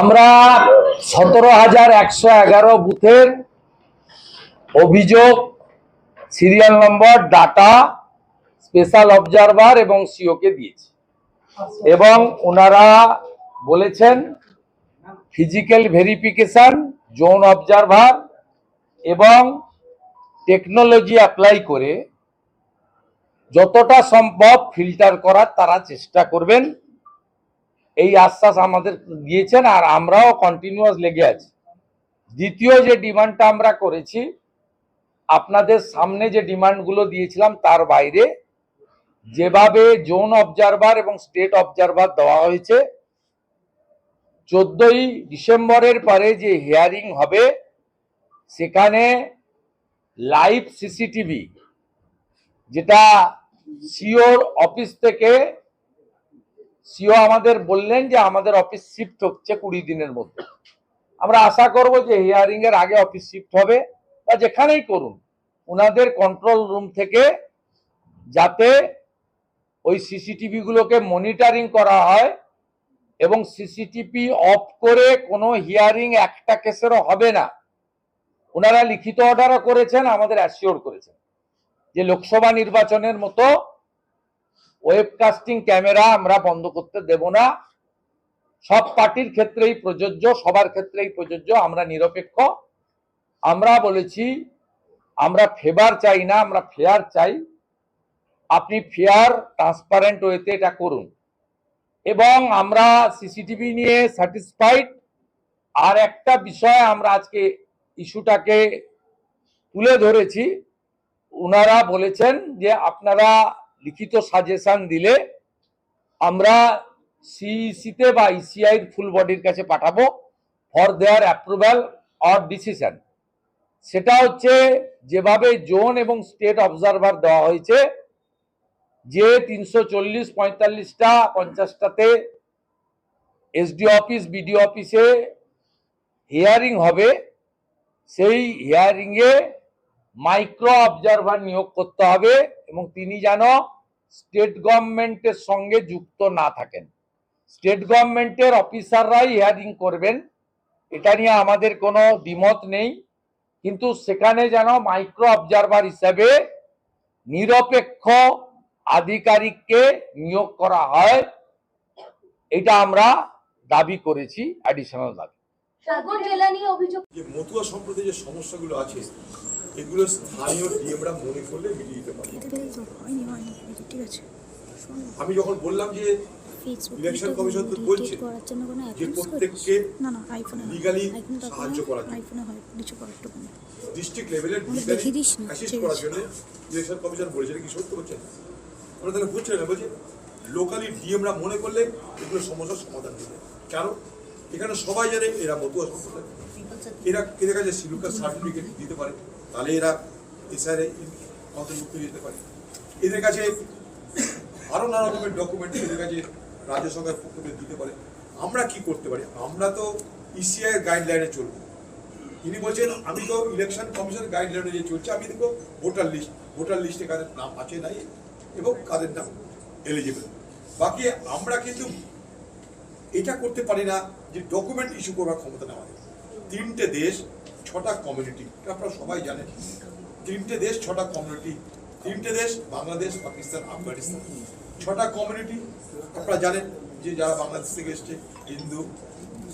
আমরা সতেরো হাজার একশো এগারো বুথের অভিযোগ, serial number, data, special observer এবং সিওকে দিয়েছি। এবং ওনারা বলেছেন, ফিজিক্যাল ভেরিফিকেশন, জোন অবজারভার এবং টেকনোলজি অ্যাপ্লাই করে যতটা সম্ভব ফিল্টার করার তারা চেষ্টা করবেন। এই আশ্বাস আমাদের দিয়েছেন আর আমরাও কন্টিনিউয়াস লেগে আছি। দ্বিতীয় যে ডিমান্ডটা আমরা করেছি, আপনাদের সামনে যে ডিমান্ডগুলো দিয়েছিলাম, তার বাইরে যেভাবে জোন অবজারভার এবং স্টেট অবজারভার দেওয়া হয়েছে, চোদ্দই ডিসেম্বরের পরে যে হিয়ারিং হবে, সেখানে লাইভ সিসিটিভি যেটা সিওর অফিস থেকে সিও আমাদের বললেন যে আমাদের অফিস শিফট হচ্ছে কুড়ি দিনের মধ্যে। আমরা আশা করব যে হিয়ারিং এর আগে অফিস শিফট হবে বা যেখানেই করুন ওনাদের কন্ট্রোল রুম থেকে যাতে ওই সিসিটিভি গুলোকে মনিটরিং করা হয় এবং সিসিটিভি অফ করে কোনো হিয়ারিং একটা কেসেরও হবে না। ওনারা লিখিত অর্ডারও করেছেন, আমাদের অ্যাসিওর করেছেন যে লোকসভা নির্বাচনের মতো ওয়েবকাস্টিং ক্যামেরা আমরা বন্ধ করতে দেব না। সব পার্টির ক্ষেত্রেই প্রযোজ্য, সবার ক্ষেত্রেই প্রযোজ্য, আমরা নিরপেক্ষ। আমরা বলেছি, আমরা ফেভার চাই না, আমরা ফেয়ার চাই। আপনি ফেয়ার ট্রান্সপারেন্ট ওয়েতে এটা করুন। এবং আমরা সিসিটিভি নিয়ে স্যাটিসফাইড আর একটা বিষয় আমরা আজকে ইস্যুটাকে তুলে ধরেছি। ওনারা বলেছেন যে আপনারা লিখিত সাজেশন দিলে আমরা সিইসিতে বা ইসিআই ফুল বডির কাছে পাঠাবো for their approval or decision সেটা হচ্ছে যেভাবে জোন এবং স্টেট অবজারভার দেওয়া হয়েছে, যে তিনশো চল্লিশ পঁয়তাল্লিশটা, পঞ্চাশটাতে এসডি অফিস বিডি অফিসে হিয়ারিং হবে, সেই হিয়ারিংয়ে মাইক্রো অবজারভার নিয়োগ করতে হবে এবং তিনি যেন স্টেট গভর্নমেন্টের সঙ্গে যুক্ত না থাকেন। স্টেট গভর্নমেন্টের অফিসাররাই হিয়ারিং করবেন এটা নিয়ে আমাদের কোনো দ্বিমত নেই। কিন্তু সেখানে যেন মাইক্রো অবজারভার হিসাবে নিরপেক্ষ আধিকারিককে নিয়োগ করা হয় এটা আমরা দাবি করেছি অ্যাডিশনাল দাবি। সাগর জেলা নিয়ে অভিযোগ যে মতুয়া সম্প্রদায়ের যে সমস্যাগুলো আছে এগুলো স্থানীয় ডিএমরা মনে করলে মিটিয়ে দিতে পারে আমি যখন বললাম যে ফেসবুক কমিশন তো বলছে যে প্রত্যেককে আইফোনে সাহায্য করার ডিস্ট্রিক্ট লেভেলের অ্যাসিস্ট করার জন্য ইলেকশন কমিশন বলেছে এটা কি সত্য হচ্ছে আমরা তাহলে বুঝছে না বলছে লোকালি ডিএমরা মনে করলে এগুলো সমস্যার সমাধান দেবে। কেন? এখানে সবাই জানে এরা মতুয়া সম্প্রদায়। এরা এদের কাছে সিলুকার সার্টিফিকেট দিতে পারে। তাহলে এরা এসআরে অন্তর্ভুক্ত দিতে পারে। এদের কাছে আরও নানা রকমের ডকুমেন্ট এদের কাছে রাজ্য সরকার পক্ষ থেকে দিতে পারে। আমরা কি করতে পারি? আমরা তো ইসিআই গাইডলাইনে চলবো। তিনি বলছেন, আমি তো ইলেকশন কমিশন গাইডলাইনে যে চলছে, আমি দেখব ভোটার লিস্ট ভোটার লিস্টে কাদের নাম আছে, নাই, এবং কাদের নাম এলিজিবল বাকি আমরা কিন্তু এটা করতে পারি না যে ডকুমেন্ট ইস্যু করবার ক্ষমতা নেওয়া। তিনটে দেশ ছটা কমিউনিটি আপনারা সবাই জানেন। তিনটে দেশ, ছটা কমিউনিটি তিনটে দেশ, বাংলাদেশ, পাকিস্তান, আফগানিস্তান। ছটা কমিউনিটি আপনারা জানেন যে যারা বাংলাদেশ থেকে এসছে, হিন্দু,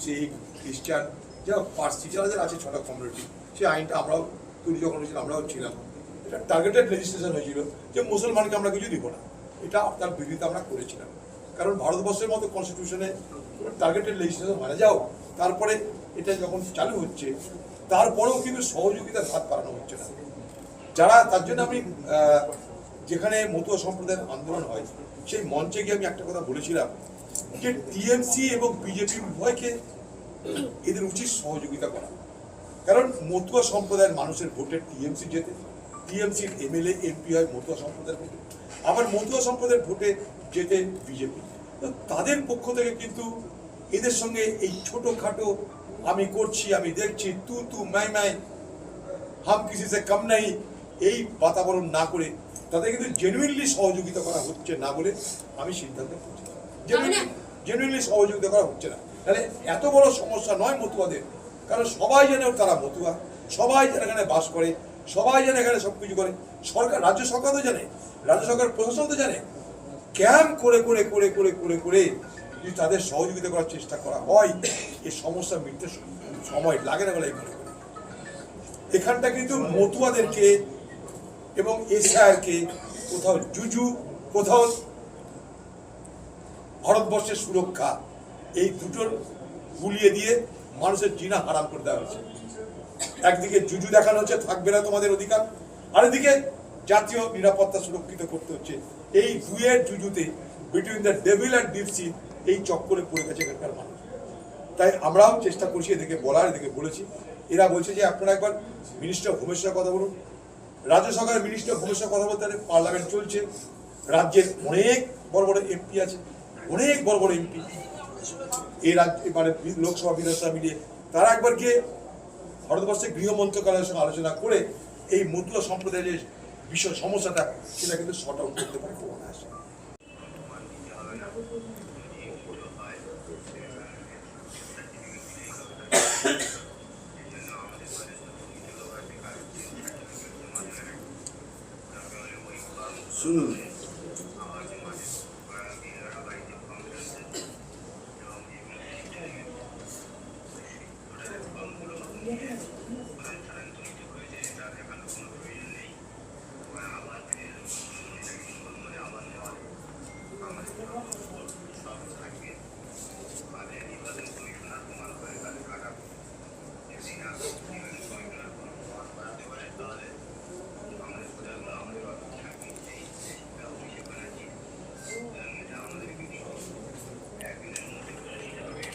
শিখ, খ্রিস্টান, যারা পার্সি, যারা যারা আছে ছটা কমিউনিটি সেই আইনটা আমরাও তৈরি যখন হয়েছিল, আমরাও ছিলাম। এটা টার্গেটেড রেজিস্ট্রেশন হয়েছিল যে মুসলমানকে আমরা কিছু দিব না। এটা তার বিরোধিতা আমরা করেছিলাম। কারণ ভারতবর্ষের মতো কনস্টিটিউশনে টার্গেটেড লেজিসলেশন মানে যাও তারপরে এটা যখন চালু হচ্ছে তারপরেও কিন্তু সহযোগিতার হাত বাড়ানো হচ্ছে না। যারা, তার জন্য আমি যেখানে মতুয়া সম্প্রদায়ের আন্দোলন হয়, সেই মঞ্চে গিয়ে আমি একটা কথা বলেছিলাম যে টিএমসি এবং বিজেপি উভয়কে এদের উচিত সহযোগিতা করা। কারণ মতুয়া সম্প্রদায়ের মানুষের ভোটে টিএমসি যেতে টিএমসির এমএলএ, এমপি হয় মতুয়া সম্প্রদায়ের ভোটে, আবার মতুয়া সম্প্রদায়ের ভোটে যেতে বিজেপি। তাদের পক্ষ থেকে কিন্তু এদের সঙ্গে এই ছোটখাটো আমি করছি আমি দেখছি তু তু মাই মাই। হাম কিসি সে কম নাই। এই বাতাবরণ না করে তাদের কিন্তু জেনুইনলি সহযোগিতা করা হচ্ছে না বলে আমি সিদ্ধান্ত করছি জেনুইনলি সহযোগিতা করা হচ্ছে না। তাহলে এত বড় সমস্যা নয় মতুয়াদের। কারণ সবাই জানে তারা মতুয়া। সবাই যেন এখানে বাস করে। সবাই যেন এখানে সব কিছু করে। সরকার রাজ্য সরকার তো জানে। রাজ্য সরকার প্রশাসন তো জানে। ক্যাম্প করে করে করে করে করে করে যদি তাদের সহযোগিতা করার চেষ্টা করা হয় এই সমস্যা মিটতে সময় লাগে না বলে আমি মনে করি। এখানটা কিন্তু মতুয়াদেরকে এবং এসআইআরকে কোথাও জুজু, কোথাও ভারতবর্ষের সুরক্ষা, এই দুটোর গুলিয়ে দিয়ে মানুষের জিনা হারাম করে দেওয়া হয়েছে। একদিকে জুজু দেখানো হচ্ছে, থাকবে না তোমাদের অধিকার। আরেকদিকে জাতীয় নিরাপত্তা সুরক্ষিত করতে হচ্ছে। এই দুয়ের জুজুতে between the devil and deep sea এই চক্করে পড়ে গেছে এখানকার মানুষ। তাই আমরাও চেষ্টা করছি এদিকে বলার এদিকে বলেছি। এরা বলছে যে আপনারা একবার মিনিস্টার হোমের সঙ্গে কথা বলুন। রাজ্য সরকারের মিনিস্টার হোমের সঙ্গে কথা বলতে হলে পার্লামেন্ট চলছে। রাজ্যের অনেক বড় বড় এমপি আছে, অনেক বড় বড় এমপি এই রাজ্য মানে লোকসভা, বিধানসভা মিলিয়ে তারা একবার গিয়ে ভারতবর্ষের গৃহ মন্ত্রণালয়ের সঙ্গে আলোচনা করে এই মতুয়া সম্প্রদায়ের যে বিষয়, সমস্যাটা, সেটা কিন্তু শর্ট আউট করতে পারে। খুব অনায়াসে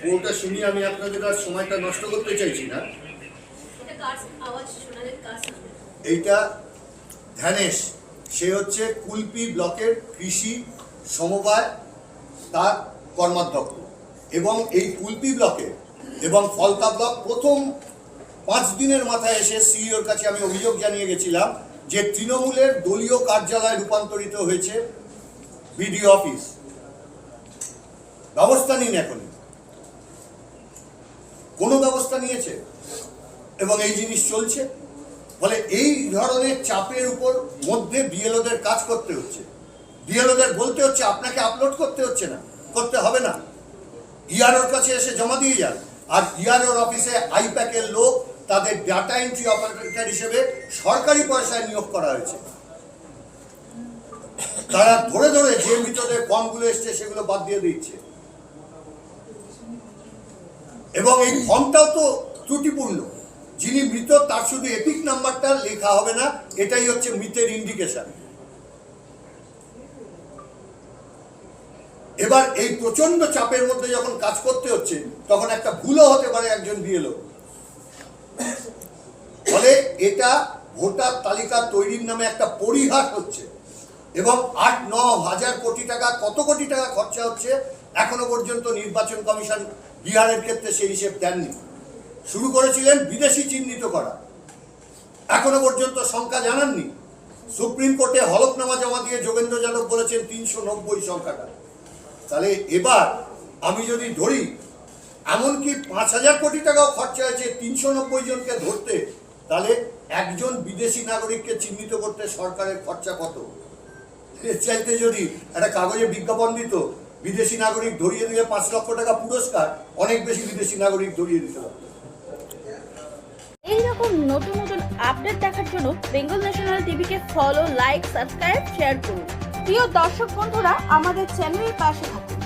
ওটা শুনি আমি আপনাদের আর সময়টা নষ্ট করতে চাইছি না। এইটা ধ্যানেশ। সে হচ্ছে কুলপি ব্লকের কৃষি সমবায় তার কর্মাধ্যক্ষ। এবং এই কুলপি ব্লকে এবং ফলতা ব্লক প্রথম পাঁচ দিনের মাথায় এসে সিইওর কাছে আমি অভিযোগ জানিয়ে গেছিলাম যে তৃণমূলের দলীয় কার্যালয় রূপান্তরিত হয়েছে বিডিও অফিস। ব্যবস্থা নিন এখনই। কোনো ব্যবস্থা নিয়েছে? এবং এই জিনিস চলছে? ফলে এই ধরনের চাপের উপর মধ্যে বিএলওদের কাজ করতে হচ্ছে। বিএলওদের বলতে হচ্ছে, আপনাকে আপলোড করতে হচ্ছে না, করতে হবে না। ইআরওর কাছে এসে জমা দিয়ে যান। আর ইআরওর অফিসে আইপ্যাকের লোক তাদের ডাটা এন্ট্রি অপারেটর হিসেবে সরকারি পয়সায় নিয়োগ করা হয়েছে। তারা ধরে ধরে যে মৃতদের ফর্মগুলো এসছে, সেগুলো বাদ দিয়ে দিচ্ছে। এবং এই ফর্মটাও তো ত্রুটিপূর্ণ। যিনি মৃত, তার শুধু এপিক নাম্বারটা লেখা হবে না, এটাই হচ্ছে মৃতের ইন্ডিকেশন এবার এই প্রচণ্ড চাপের মধ্যে যখন কাজ করতে হচ্ছে, তখন একটা ভুলও হতে পারে একজন বিএলও। ফলে এটা ভোটার তালিকা তৈরির নামে একটা পরিহাস হচ্ছে এবং আট, ন হাজার কোটি টাকা, কত কোটি টাকা খরচা হচ্ছে, এখনও পর্যন্ত নির্বাচন কমিশন বিহারের ক্ষেত্রে সেই হিসেব দেননি। শুরু করেছিলেন বিদেশি চিহ্নিত করা। এখনও পর্যন্ত সংখ্যা জানাননি। সুপ্রিম কোর্টে হলফনামা জমা দিয়ে যোগেন্দ্র যাদব বলেছেন তিনশো নব্বই সংখ্যাটা তাহলে এবার আমি যদি ধরি, এমনকি পাঁচ হাজার কোটি টাকাও খরচা হয়েছে তিনশো নব্বই জনকে ধরতে, তাহলে একজন বিদেশি নাগরিককে চিহ্নিত করতে সরকারের খরচা কত? চাইতে যদি একটা কাগজে বিজ্ঞাপন দিত বিদেশি নাগরিক ধরিয়ে দিলে পাঁচ লক্ষ টাকা পুরস্কার, অনেক বেশি বিদেশি নাগরিক ধরিয়ে দিতে পারত এইরকম নতুন নতুন আপডেট দেখার জন্য বেঙ্গল ন্যাশনাল টিভিকে ফলো লাইক সাবস্ক্রাইব শেয়ার করুন। প্রিয় দর্শক বন্ধুরা, আমাদের চ্যানেলের পাশে থাকুন।